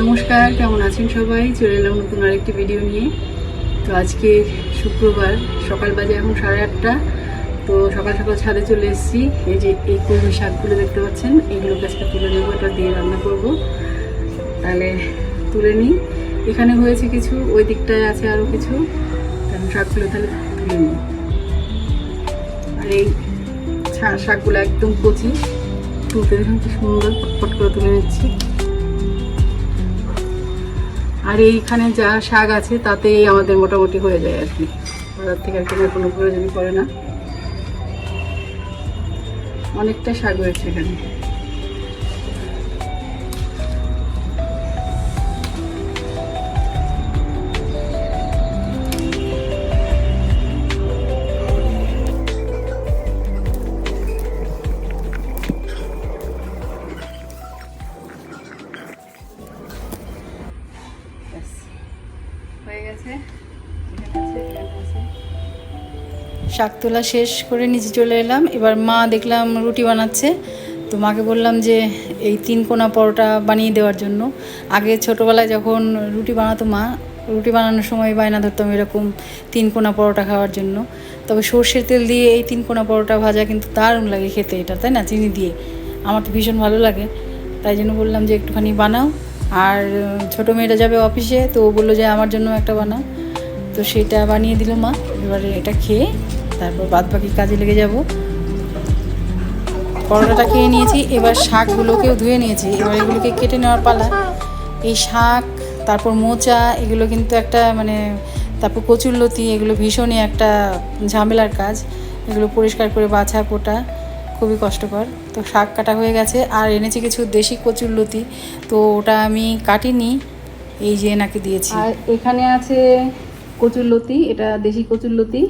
নমস্কার, কেমন আছেন সবাই? চলে এলাম নতুন আরেকটি ভিডিও নিয়ে। তো আজকে শুক্রবার, সকাল বাজে এখন সাড়ে আটটা। তো সকাল সকাল ছাদে চলে এসেছি। এই যে এই কলমি শাকগুলো দেখতে পাচ্ছেন এইগুলো আজকে তুলে নেব, এটা দিয়ে রান্না করব। তাহলে তুলে নিই। এখানে হয়েছে কিছু, ওই দিকটায় আছে আরও কিছু। শাকগুলো তাহলে তুলে নিই। আর এই শাকগুলো একদম কচি। তুলতে দেখুন কি সুন্দর, ফটফট করে তুলে নিচ্ছি। আর এইখানে যা শাক আছে তাতেই আমাদের মোটামুটি হয়ে যায় আর কি। বাজার থেকে আর কেনার কোনো প্রয়োজন পড়ে না। অনেকটা শাক হয়েছে এখানে। শাক তোলা শেষ করে নিচে চলে এলাম। এবার মা দেখলাম রুটি বানাচ্ছে। তো মাকে বললাম যে, এই তিন কোনা পরোটা বানিয়ে দেওয়ার জন্য। আগে ছোটোবেলায় যখন রুটি বানাতো মা, রুটি বানানোর সময় বায়না ধরতাম এরকম তিন কোনা পরোটা খাওয়ার জন্য। তবে সর্ষের তেল দিয়ে এই তিন কোনা পরোটা ভাজা কিন্তু দারুণ লাগে খেতে এটা, তাই না? চিনি দিয়ে। আমার তো ভীষণ ভালো লাগে। তাই জন্য বললাম যে, একটুখানি বানাও। আর ছোটো মেয়েটা যাবে অফিসে, তো ও বলল যে আমার জন্য একটা বানাও তো সেটা বানিয়ে দিল মা, এবারে এটা খেয়ে তারপর বাদ বাকি কাজে লেগে যাব। পরোটাটা খেয়ে নিয়েছি, এবার শাকগুলোকেও ধুয়ে নিয়েছি। এবার এগুলোকে কেটে নেওয়ার পালা। এই শাক, তারপর মোচা, এগুলো কিন্তু একটা মানে তারপর কচুরলতি, এগুলো ভীষণই একটা ঝামেলার কাজ। এগুলো পরিষ্কার করে বাছা কোটা। খুবই কষ্টকর। তো শাক কাটা হয়ে গেছে। আর এনেছি কিছু দেশি কচুরলতি তো ওটা আমি কাটিনি, এই যে এনাকে দিয়েছি। আর এখানে আছে কচুরলতি এটা দেশি কচুরলতি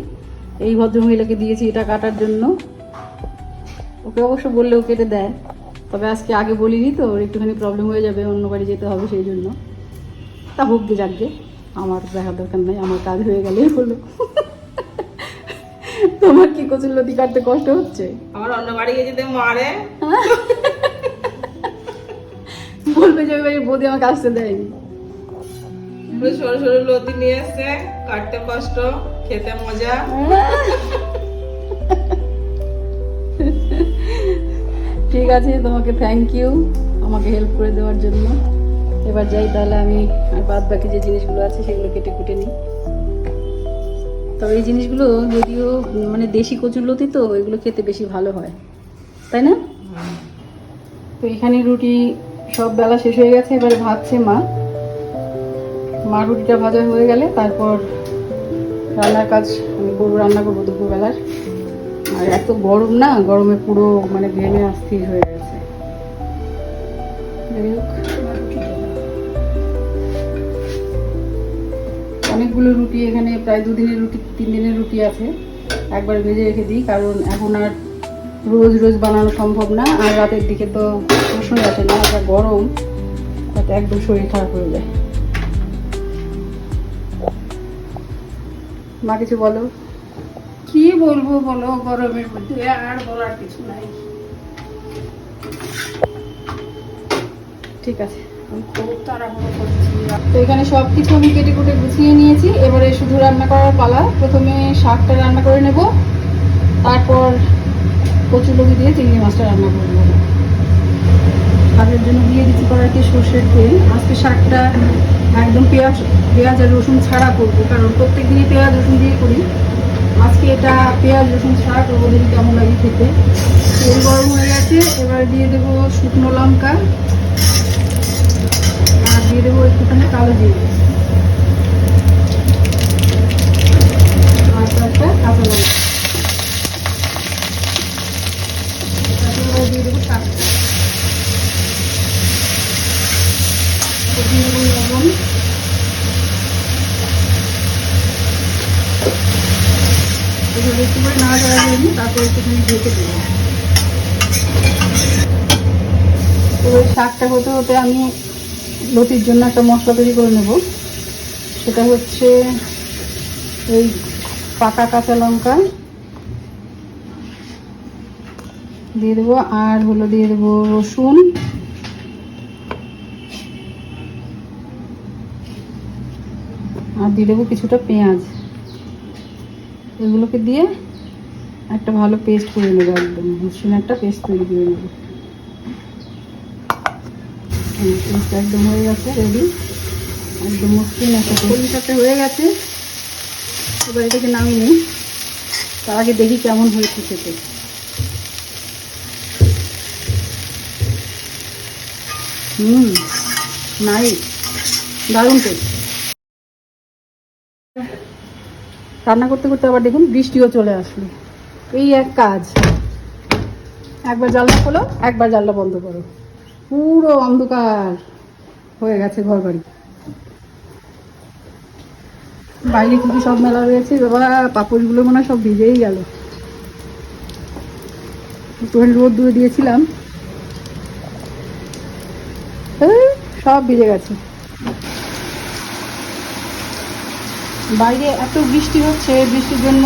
এই ভদ্রমহিলাকে দিয়েছি এটা কাটার জন্য। ওকে অবশ্য বললেও কেটে দেয়। তবে আজকে আগে বলিনি তো, ওর একটুখানি প্রবলেম হয়ে যাবে, অন্য বাড়ি যেতে হবে সেই জন্য। তা হোক গে যাক আমার দেখার দরকার নেই, আমার কাজ হয়ে গেলেই হলো। তোমার কি কচুর লতি কাটতে কষ্ট হচ্ছে? আমার অন্য বাড়ি গিয়ে যদি মারে। বলবে যে বাড়ির বৌদি আমাকে আসতে দেয়নি। সরু সরু লতি নিয়ে এসছে কাটতে কষ্ট খেতে মজা। ঠিক আছে তোমাকে থ্যাংক ইউ আমাকে হেল্প করে দেওয়ার জন্য। এবার যাই তাহলে আমি আর বাদ বাকি যে জিনিসগুলো আছে সেগুলো কেটে কুটে নিই। তবে এই জিনিসগুলো যদিও মানে দেশি কচুরলতি তো এগুলো খেতে বেশি ভালো হয়। তাই না? তো এখানে রুটি সব বেলা শেষ হয়ে গেছে এবারে ভাজছে মা। মা রুটিটা ভাজা হয়ে গেলে তারপর রান্নার কাজ আমি করব রান্না করব দুপুরবেলার। আর এত গরম না গরমে পুরো মানে ঘেমে অস্থির হয়ে গেছে। যাই হোক, অনেকগুলো রুটি এখানে প্রায় দুদিনের রুটি তিন দিনের রুটি আছে। একবার ভেজে রেখে দিই কারণ এখন আর রোজ রোজ বানানো সম্ভব না। আর রাতের দিকে তো প্রশ্নই আছে না একটা গরম তাতে একদম শরীর খারাপ হয়ে যায়। মা কিছু বলো? কি বলব বলো গরমের মধ্যে আর বলার কিছু নাই। ঠিক আছে। তো এখানে সব কিছু আমি কেটে কুটে গুছিয়ে নিয়েছি। এবারে শুধু রান্না করার পালা। প্রথমে শাকটা রান্না করে নেব। তারপর কচুলবি দিয়ে চিংড়ি মাছটা রান্না করে নেব। ভাজের জন্য দিয়ে দিচ্ছি কড়াইতে সর্ষের তেল। আজকে শাকটা একদম পেঁয়াজ পেঁয়াজ আর রসুন ছাড়া করব, কারণ প্রত্যেক দিনই পেঁয়াজ, রসুন দিয়ে করি। আজকে এটা পেঁয়াজ, রসুন ছাড়া করব দেখি কেমন লাগে খেতে। তেল গরম হয়ে গেছে। এবার দিয়ে দেবো শুকনো লঙ্কা। দিয়ে দেবো একটুখানি কালো জিরে আর কয়েকটা কাঁচা লঙ্কা। তারপরে দিয়ে দেবো তারপর দিয়ে দেবো লবণ এভাবে করে নাড়াচাড়া করে নিই তারপর একটুখানি ঢেকে দেবো। এবার শাকটা হতে হতে আমি লতির জন্য একটা মশলা তৈরি করে নেব। সেটা হচ্ছে এই পাকা কাঁচা লঙ্কা। দিয়ে দেবো আর হলো দিয়ে দেবো রসুন। আর দিয়ে দেবো কিছুটা পেঁয়াজ। এগুলোকে দিয়ে একটা ভালো পেস্ট করে নেব একদম। রসুন একটা পেস্ট তৈরি করে নেব। পেস্ট একদম হয়ে গেছে রেডি একদম একটা কলমি শাকটা হয়ে গেছে এবার এটাকে নামিয়ে নিই তার আগে দেখি কেমন হয়েছে খেতে হুম নাই দারুণ টেস্ট রান্না করতে করতে আবার দেখুন বৃষ্টিও চলে আসলো। এই এক কাজ। একবার জানলা খোলো, একবার জানলা বন্ধ করো। পুরো অন্ধকার হয়ে গেছে ঘর বাড়ি বাইরে কি কি সব মেলা রয়েছে? বাবা, পাপড়গুলো মনে সব ভিজেই গেল। একটুখানি রোদ দূরে দিয়েছিলাম। সব ভিজে গেছে। বাইরে এত বৃষ্টি হচ্ছে, বৃষ্টির জন্য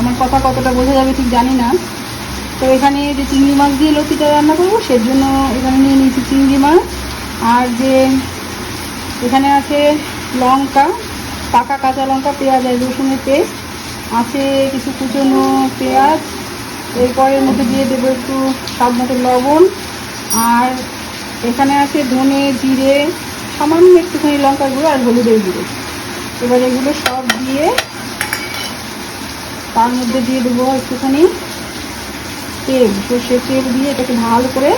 আমার কথা কতটা বোঝা যাবে ঠিক জানি না। তো এখানে যে চিংড়ি মাছ দিয়ে লতিটা রান্না করব সের জন্য এখানে নিয়ে নিয়েছি চিংড়ি মাছ। আর যে এখানে আছে লঙ্কা, পাকা কাঁচা লঙ্কা, পেঁয়াজ আর রসুনের পেস্ট। আছে কিছু কুচনো পেঁয়াজ। এরপরের মধ্যে দিয়ে দেবো একটু স্বাদ মতো লবণ। আর এখানে আছে ধনে, জিরে, সামান্য একটুখানি লঙ্কার গুঁড়ো আর হলুদের গুঁড়ো। এবার এগুলো সব দিয়ে তার মধ্যে দিয়ে দেবো একটুখানি তেল সর্ষের তেল দিয়ে এটাকে ভালো করে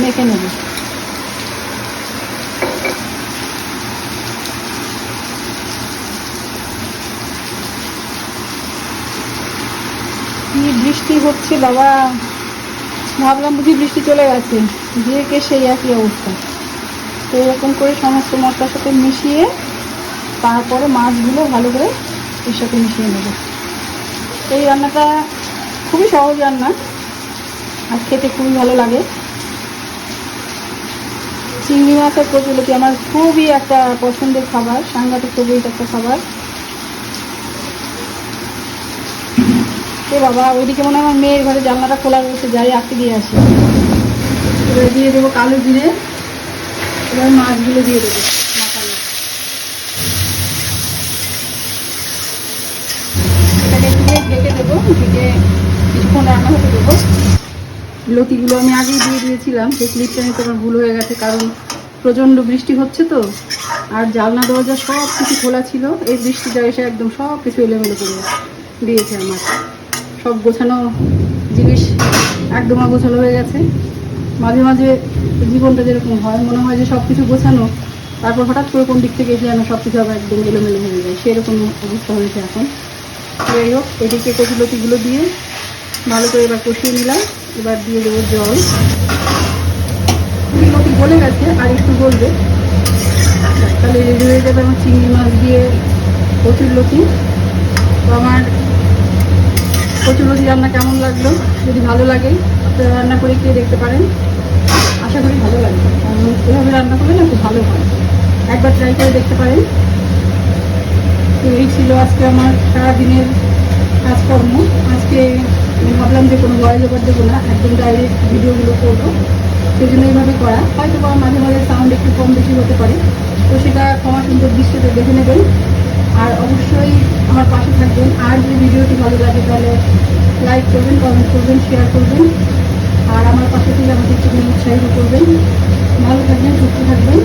মেখে নেব। কি বৃষ্টি হচ্ছে বাবা? ভাবলাম বুঝি বৃষ্টি চলে গেছে। যে কে সেই একই অবস্থা। তো এরকম করে সমস্ত মশলার সাথে মিশিয়ে তারপরে মাছগুলো ভালো করে এর সাথে মিশিয়ে নেব। এই রান্নাটা খুবই সহজ রান্না। আর খেতে খুবই ভালো লাগে। চিংড়ি মাছ আর কচুলতি আমার খুবই একটা পছন্দের খাবার, সাংঘাতিক ফেভারিট একটা খাবার। এ বাবা, ওইদিকে মনে হয় আমার মেয়ের ঘরে জানলাটা খোলা রয়েছে, যাই আটকে দিয়ে আসি। এবার দিয়ে দেবো কালো জিরে, এবার মাছগুলো দিয়ে দেবো ঢেকে দেবো, ঢেকে রান্না হতে দেবো। লতিগুলো আমি আগেই দিয়ে দিয়েছিলাম, সেই ক্লিপটা নিতে আমার ভুল হয়ে গেছে, কারণ প্রচণ্ড বৃষ্টি হচ্ছে তো, আর জানলা, দরজা সব কিছু খোলা ছিল, এই বৃষ্টিটা এসে একদম সব কিছু এলোমেলো করে দিয়েছে আমার। সব গোছানো জিনিস একদম গোছানো হয়ে গেছে। মাঝে মাঝে জীবনটা যেরকম হয়, মনে হয় যে সব কিছু গোছানো, তারপর হঠাৎ করে কোন দিক থেকে এসে যেন সব কিছু আবার একদম এলোমেলো হয়ে যায়। সেরকম অবস্থা হয়েছে এখন। যাই হোক, এদিকে কচুলতিগুলো দিয়ে ভালো করে এবার কষিয়ে নিলাম। এবার দিয়ে দেবো জল। লতি গলে গেছে, আর একটু গলবে। তাহলে রেডি হয়ে যাবে আমার চিংড়ি মাছ দিয়ে কচুর লতি। তো আমার কচুর লতি রান্না কেমন লাগল? যদি ভালো লাগে, আপনারা রান্না করে খেয়ে দেখতে পারেন। আশা করি ভালো লাগবে। কারণ এভাবে রান্না করলে না খুব ভালো হয়। একবার ট্রাই করে দেখতে পারেন। তো এই ছিল আজকে আমার সারাদিনের কাজকর্ম। আজকে ভাবলাম যে কোনো ভয়েস ওভার দেবো না, একদম ডাইরেক্ট ভিডিওগুলো করব। সেই জন্য এইভাবে করা। হয়তো বা মাঝে মাঝে সাউন্ড একটু কম বেশি হতে পারে। তো সেটা ক্ষমা সুন্দর দৃশ্যতে দেখে নেবেন। আর অবশ্যই আমার পাশে থাকবেন। আর যদি ভিডিওটি ভালো লাগে তাহলে লাইক করবেন কমেন্ট করবেন শেয়ার করবেন। আর আমার পাশে থেকে আমাকে একটু উৎসাহিত করবেন। ভালো থাকবেন, সুস্থ থাকবেন।